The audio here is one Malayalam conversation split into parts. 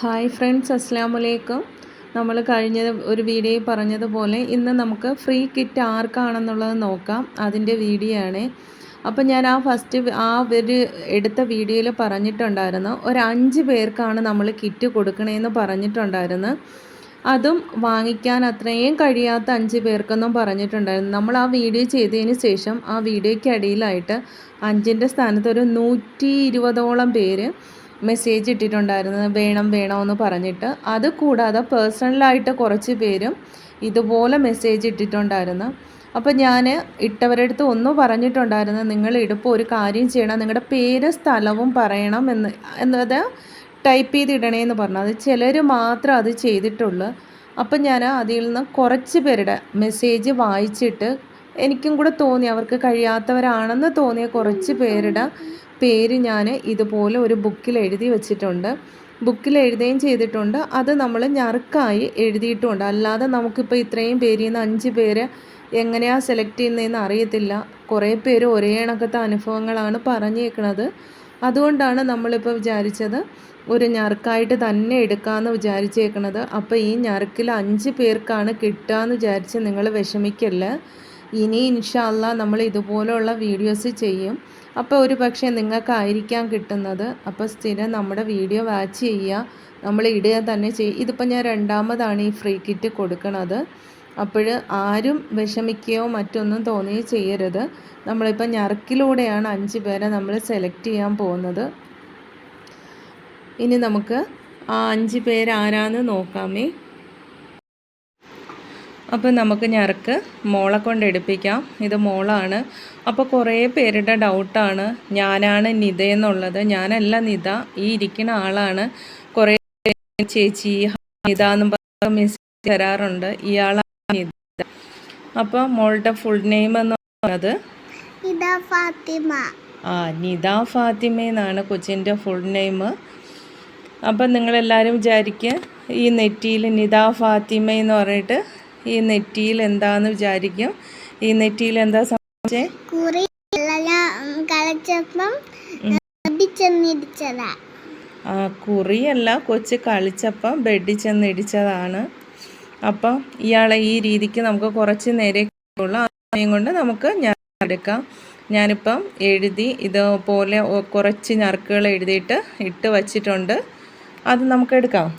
ഹായ് ഫ്രണ്ട്സ് അസ്സാം വലൈക്കും നമ്മൾ കഴിഞ്ഞ ഒരു വീഡിയോയിൽ പറഞ്ഞതുപോലെ ഇന്ന് നമുക്ക് ഫ്രീ കിറ്റ് ആർക്കാണെന്നുള്ളത് നോക്കാം. അതിന്റെ വീഡിയോ ആണ് അപ്പം ഞാൻ ആ ഫസ്റ്റ് ആ ഒരു എടുത്ത വീഡിയോയിൽ പറഞ്ഞിട്ടുണ്ടായിരുന്നു. ഒരു അഞ്ച് പേർക്കാണ് നമ്മൾ കിറ്റ് കൊടുക്കണേന്ന് പറഞ്ഞിട്ടുണ്ടായിരുന്നു. അതും വാങ്ങിക്കാൻ അത്രയും കഴിയാത്ത അഞ്ച് പേർക്കൊന്നും പറഞ്ഞിട്ടുണ്ടായിരുന്നു. നമ്മൾ ആ വീഡിയോ ചെയ്തതിന് ശേഷം ആ വീഡിയോയ്ക്ക് അടിയിലായിട്ട് അഞ്ചിന്റെ സ്ഥാനത്ത് ഒരു നൂറ്റി ഇരുപതോളം പേര് മെസ്സേജ് ഇട്ടിട്ടുണ്ടായിരുന്നു വേണം വേണമെന്ന് പറഞ്ഞിട്ട്. അത് കൂടാതെ പേഴ്സണലായിട്ട് കുറച്ച് പേരും ഇതുപോലെ മെസ്സേജ് ഇട്ടിട്ടുണ്ടായിരുന്നു. അപ്പോൾ ഞാൻ ഇട്ടവരുടെ അടുത്ത് ഒന്ന് പറഞ്ഞിട്ടുണ്ടായിരുന്നു നിങ്ങൾ ഇടുമ്പോൾ ഒരു കാര്യം ചെയ്യണം നിങ്ങളുടെ പേര് സ്ഥലവും പറയണം എന്ന് എന്നത് ടൈപ്പ് ചെയ്ത് ഇടണേന്ന് പറഞ്ഞു. അത് ചിലർ മാത്രം അത് ചെയ്തിട്ടുള്ളൂ. അപ്പം ഞാൻ അതിൽ നിന്ന് കുറച്ച് പേരുടെ മെസ്സേജ് വായിച്ചിട്ട് എനിക്കും കൂടെ തോന്നി അവർക്ക് കഴിയാത്തവരാണെന്ന് തോന്നിയ കുറച്ച് പേരുടെ പേര് ഞാൻ ഇതുപോലെ ഒരു ബുക്കിൽ എഴുതി വച്ചിട്ടുണ്ട്. ബുക്കിൽ എഴുതുകയും ചെയ്തിട്ടുണ്ട്. അത് നമ്മൾ ഞറുക്കായി എഴുതിയിട്ടുണ്ട്. അല്ലാതെ നമുക്കിപ്പോൾ ഇത്രയും പേരിൽ നിന്ന് അഞ്ച് പേര് എങ്ങനെയാണ് സെലക്ട് ചെയ്യുന്നതെന്ന് അറിയത്തില്ല. കുറേ പേര് ഒരേ കണക്കത്തെ അനുഭവങ്ങളാണ് പറഞ്ഞേക്കണത്. അതുകൊണ്ടാണ് നമ്മളിപ്പോൾ വിചാരിച്ചത് ഒരു ഞറുക്കായിട്ട് തന്നെ എടുക്കാമെന്ന് വിചാരിച്ചേക്കണത്. അപ്പോൾ ഈ ഞറുക്കിൽ അഞ്ച് പേർക്കാണ് കിട്ടുക എന്ന് വിചാരിച്ച് നിങ്ങൾ വിഷമിക്കല്ല? ഇനി ഇൻഷാല്ല നമ്മൾ ഇതുപോലെയുള്ള വീഡിയോസ് ചെയ്യും. അപ്പോൾ ഒരു പക്ഷേ നിങ്ങൾക്കായിരിക്കാം കിട്ടുന്നത്. അപ്പോൾ സ്ഥിരം നമ്മുടെ വീഡിയോ വാച്ച് ചെയ്യുക. നമ്മൾ ഇടുക തന്നെ ചെയ്യും. ഇതിപ്പോൾ ഞാൻ രണ്ടാമതാണ് ഈ ഫ്രീ കിറ്റ് കൊടുക്കുന്നത് അപ്പോൾ ആരും വിഷമിക്കുകയോ മറ്റൊന്നും തോന്നുകയോ ചെയ്യരുത്. നമ്മളിപ്പോൾ ഞറക്കിലൂടെയാണ് അഞ്ച് പേരെ നമ്മൾ സെലക്ട് ചെയ്യാൻ പോകുന്നത്. ഇനി നമുക്ക് ആ അഞ്ച് പേരാരാന്ന് നോക്കാമേ. അപ്പോൾ നമുക്ക് ഞറക്ക് മോളെ കൊണ്ട് എടുപ്പിക്കാം. ഇത് മോളാണ്. അപ്പോൾ കുറേ പേരുടെ ഡൗട്ടാണ്. ഞാനാണ് നിത എന്നുള്ളത്. ഞാനല്ല നിത. ഈ ഇരിക്കുന്ന ആളാണ്. കുറേ ചേച്ചി നിത എന്ന് പറഞ്ഞ മെസ്സേജ് തരാറുണ്ട്. ഇയാളാണ് നിത. അപ്പോൾ മോളുടെ ഫുൾ നെയിം എന്ന് പറയുന്നത് ഫാത്തിമ. ആ നിത ഫാത്തിമ എന്നാണ് കൊച്ചിന്റെ ഫുൾ നെയിം അപ്പം നിങ്ങളെല്ലാവരും വിചാരിക്കുക ഈ നെറ്റിയിൽ നിത ഫാത്തിമ എന്ന് പറഞ്ഞിട്ട് ഈ നെറ്റിയിൽ എന്താന്ന് വിചാരിക്കും. ഈ നെറ്റിയിൽ എന്താ സംഭവിച്ചത് ആ കുറിയല്ല കൊച്ച് കളിച്ചപ്പം ബെഡിൽ ചെന്ന് ഇടിച്ചതാണ് അപ്പം ഇയാളെ ഈ രീതിക്ക് നമുക്ക് കുറച്ച് നേരേക്കുള്ള സമയം കൊണ്ട് നമുക്ക് ഞാൻ എടുക്കാം. ഞാനിപ്പം എഴുതി ഇതുപോലെ കുറച്ച് ഞറുക്കുകൾ എഴുതിയിട്ട് ഇട്ട് വച്ചിട്ടുണ്ട്. അത് നമുക്ക് എടുക്കാം.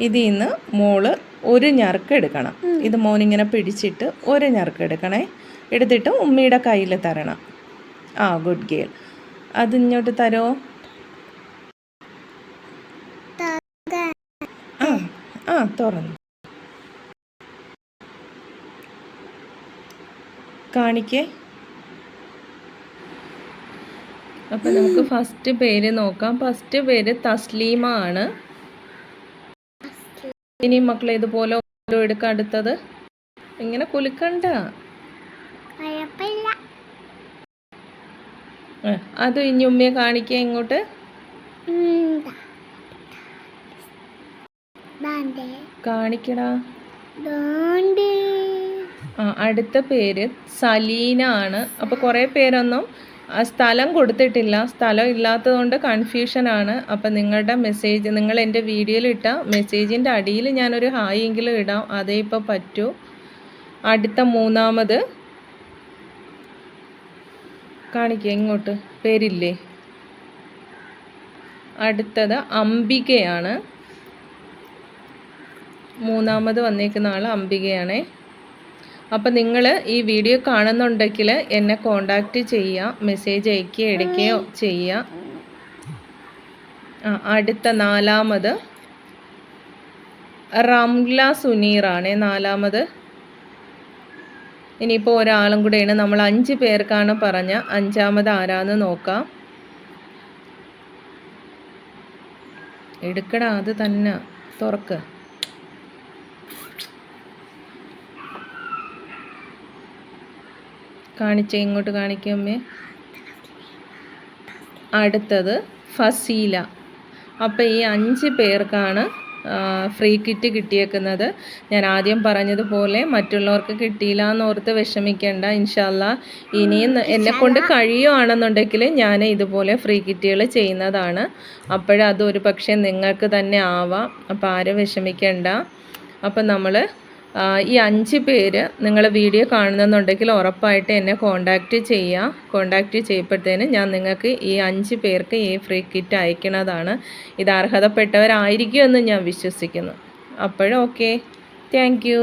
ഇതിൽ നിന്ന് മോൾ ഒരു ഞറുക്ക് എടുക്കണം. ഇത് മോനിങ്ങനെ പിടിച്ചിട്ട് ഒരു ഞറുക്ക് എടുക്കണേ. എടുത്തിട്ട് ഉമ്മിയുടെ കയ്യിൽ തരണം. ആ ഗുഡ് ഗേൾ അത് ഇങ്ങോട്ട് തരോ? ആ ആ തുറന്നു. കാണിക്കേ? അപ്പം നമുക്ക് ഫസ്റ്റ് പേര് നോക്കാം. ഫസ്റ്റ് പേര് തസ്ലീമ ആണ്. ഇനി മക്കളെ ഇതുപോലെ ഓരോ എടുക്കാം അടുത്തത്. ഇങ്ങനെ കുലുക്കണ്ട. അത് ഇനി ഉമ്മയെ കാണിക്കുക ഇങ്ങോട്ട്. കാണിക്കടാ. അടുത്ത പേര് സലീന ആണ്. അപ്പൊ കൊറേ പേരൊന്നും ആ സ്ഥലം കൊടുത്തിട്ടില്ല. സ്ഥലം ഇല്ലാത്തതുകൊണ്ട് കൺഫ്യൂഷനാണ് അപ്പം നിങ്ങളുടെ മെസ്സേജ് നിങ്ങൾ എന്റെ വീഡിയോയിൽ ഇട്ട മെസ്സേജിന്റെ അടിയിൽ ഞാനൊരു ഹായ് എങ്കിലും ഇടാം. അതേ ഇപ്പോൾ പറ്റൂ. അടുത്ത മൂന്നാമത്. കാണിക്കുക ഇങ്ങോട്ട്. പേരില്ലേ? അടുത്തത് അംബികയാണ്. മൂന്നാമത് വന്നേക്കുന്ന ആൾ അംബികയാണേ. അപ്പം നിങ്ങൾ ഈ വീഡിയോ കാണുന്നുണ്ടെങ്കിൽ എന്നെ കോണ്ടാക്റ്റ് ചെയ്യുക മെസ്സേജ് അയക്കുകയോ എടുക്കുകയോ ചെയ്യുക. അടുത്ത നാലാമത് റംല സുനീറാണ്. നാലാമത് ഇനിയിപ്പോൾ ഒരാളും കൂടെയാണ്. നമ്മൾ അഞ്ച് പേർക്കാണ് പറഞ്ഞ. അഞ്ചാമത് ആരാന്ന് നോക്കാം. എടുക്കടാ അത് തന്നെ. തുറക്ക്. കാണിച്ചേ ഇങ്ങോട്ട് കാണിക്കുമ്പേ അടുത്തത് ഫസീല. അപ്പോൾ ഈ അഞ്ച് പേർക്കാണ് ഫ്രീ കിറ്റ് കിട്ടിയേക്കുന്നത്. ഞാൻ ആദ്യം പറഞ്ഞതുപോലെ മറ്റുള്ളവർക്ക് കിട്ടിയില്ല എന്നോർത്ത് വിഷമിക്കേണ്ട. ഇൻഷാല്ല ഇനിയും എന്നെ കൊണ്ട് കഴിയുകയാണെന്നുണ്ടെങ്കിൽ ഞാൻ ഇതുപോലെ ഫ്രീ കിറ്റുകൾ ചെയ്യുന്നതാണ്. അപ്പോഴത് ഒരു പക്ഷേ നിങ്ങൾക്ക് തന്നെ ആവാം. അപ്പോൾ ആരും വിഷമിക്കേണ്ട. അപ്പം നമ്മൾ ഈ അഞ്ച് പേര് നിങ്ങൾ വീഡിയോ കാണുന്നെന്നുണ്ടെങ്കിൽ ഉറപ്പായിട്ട് എന്നെ കോണ്ടാക്റ്റ് ചെയ്യുക കോണ്ടാക്റ്റ് ചെയ്യപ്പെടുന്നതിന് ഞാൻ നിങ്ങൾക്ക് ഈ അഞ്ച് പേർക്ക് ഈ ഫ്രീ കിറ്റ് അയക്കുന്നതാണ് ഇത് അർഹതപ്പെട്ടവരായിരിക്കുമെന്ന് ഞാൻ വിശ്വസിക്കുന്നു. അപ്പോഴോക്കെ താങ്ക് യു